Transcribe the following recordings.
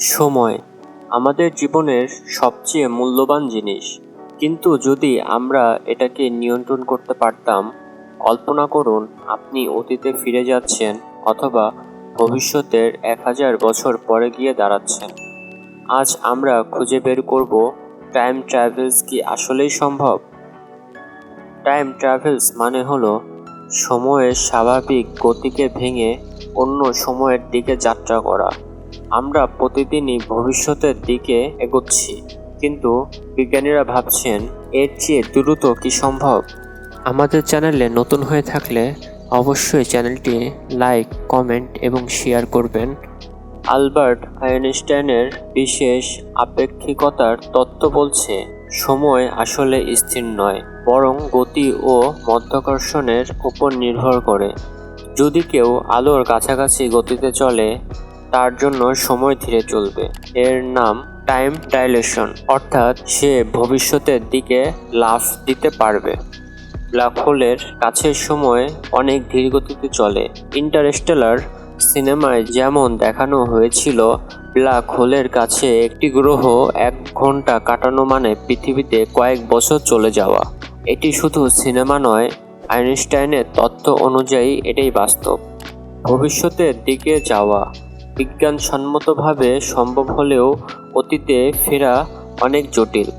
সময় আমাদের জীবনের সবচেয়ে মূল্যবান জিনিস। কিন্তু যদি আমরা এটাকে নিয়ন্ত্রণ করতে পারতাম, কল্পনা করুন আপনি অতীতে ফিরে যাচ্ছেন অথবা ভবিষ্যতের এক হাজার বছর পরে গিয়ে দাঁড়াচ্ছেন। আজ আমরা খুঁজে বের করব টাইম ট্রাভেলস কি আসলেই সম্ভব? টাইম ট্রাভেলস মানে হলো সময়ের স্বাভাবিক গতিকে ভেঙে অন্য সময়ের দিকে যাত্রা করা। আমরা প্রতিদিনই ভবিষ্যতের দিকে এগোচ্ছি। কিন্তু বিজ্ঞানীরা ভাবছেন, এর চেয়ে দ্রুত কি সম্ভব? আমাদের চ্যানেলে নতুন হয়ে থাকলে অবশ্যই চ্যানেলটি লাইক, কমেন্ট এবং শেয়ার করবেন। আলবার্ট আইনস্টাইনের বিশেষ আপেক্ষিকতার তত্ত্ব বলছে, সময় আসলে স্থির নয়, বরং গতি ও মধ্যাকর্ষণের উপর নির্ভর করে। যদি কেউ আলোর কাছাকাছি গতিতে চলে তার জন্য সময় ধীরে চলবে। এর নাম টাইম ডাইলেশন, অর্থাৎ সে ভবিষ্যতের দিকে লাফ দিতে পারবে। ব্ল্যাক হোলের কাছের সময় অনেক ধীর গতিতে চলে। ইন্টারস্টেলার সিনেমায় যেমন দেখানো হয়েছিল, ব্ল্যাক হোলের কাছে একটি গ্রহ এক ঘণ্টা কাটানো মানে পৃথিবীতে কয়েক বছর চলে যাওয়া। এটি শুধু সিনেমা নয়, আইনস্টাইনের তত্ত্ব অনুযায়ী এটাই বাস্তব। ভবিষ্যতের দিকে যাওয়া। বিজ্ঞানসম্মতভাবে সম্ভব হলেও অতীতে ফেরা অনেক জটিল।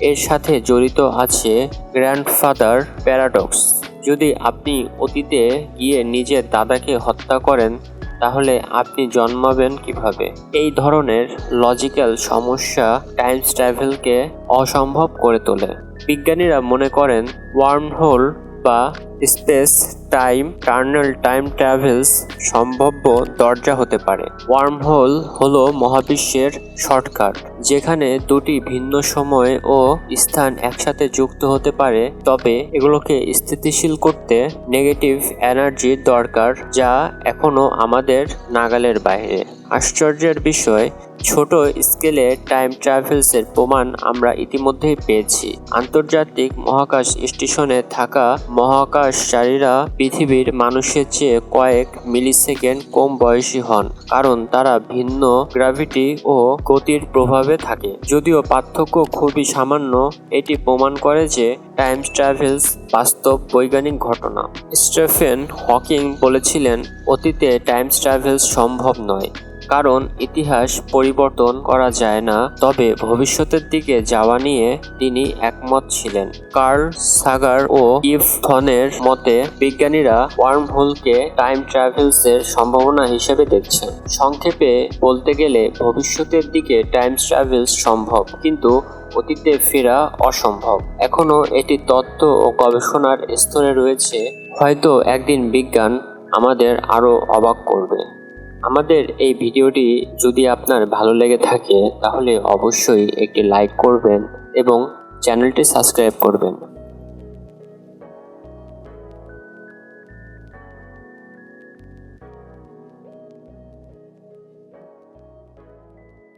এর সাথে জড়িত আছে গ্র্যান্ডফাদার প্যারাডক্স। যদি আপনি অতীতে গিয়ে নিজের দাদাকে হত্যা করেন, তাহলে আপনি জন্মাবেন কীভাবে? এই ধরনের লজিক্যাল সমস্যা টাইম ট্রাভেলকে অসম্ভব করে তোলে। বিজ্ঞানীরা মনে করেন ওয়ার্মহোল বা space, time tunnel time travels সম্ভাব্য দরজা হতে পারে। ওয়ার্মহোল হলো মহাবিশ্বের শর্টকাট, যেখানে দুটি ভিন্ন সময় ও স্থান একসাথে যুক্ত হতে পারে, তবে এগুলোকে স্থিতিশীল করতে নেগেটিভ এনার্জির দরকার, যা এখনও আমাদের নাগালের বাইরে। আশ্চর্যের বিষয় ছোট স্কেলে টাইম ট্রাভেলসের প্রমাণ আমরা ইতিমধ্যেই পেয়েছি। আন্তর্জাতিক মহাকাশ স্টেশনে থাকা মহাকাশচারীরা পৃথিবীর মানুষের চেয়ে কয়েক মিলিসেকেন্ড কম বয়সী হন, কারণ তারা ভিন্ন গ্র্যাভিটি ও গতির প্রভাবে থাকে। যদিও পার্থক্য খুবই সামান্য, এটি প্রমাণ করে যে টাইম ট্রাভেলস বাস্তব বৈজ্ঞানিক ঘটনা। স্টেফেন হকিং বলেছিলেন, অতীতে টাইম ট্রাভেলস সম্ভব নয়। কারণ ইতিহাস পরিবর্তন করা যায় না, তবে ভবিষ্যতের দিকে যাওয়া নিয়ে তিনি একমত ছিলেন। কার্ল সাগার ও ইভ থনের মতে, বিজ্ঞানীরা ওয়ার্মহোলকে টাইম ট্রাভেলসের সম্ভাবনা হিসেবে দেখছেন। সংক্ষেপে বলতে গেলে, ভবিষ্যতের দিকে টাইম ট্রাভেলস সম্ভব, কিন্তু অতীতে ফেরা অসম্ভব। এখনও এটি তত্ত্ব ও গবেষণার স্তরে রয়েছে। হয়তো একদিন বিজ্ঞান আমাদের আরও অবাক করবে। আমাদের এই ভিডিওটি যদি আপনার ভালো লেগে থাকে, তাহলে অবশ্যই একটি লাইক করবেন এবং চ্যানেলটি সাবস্ক্রাইব করবেন।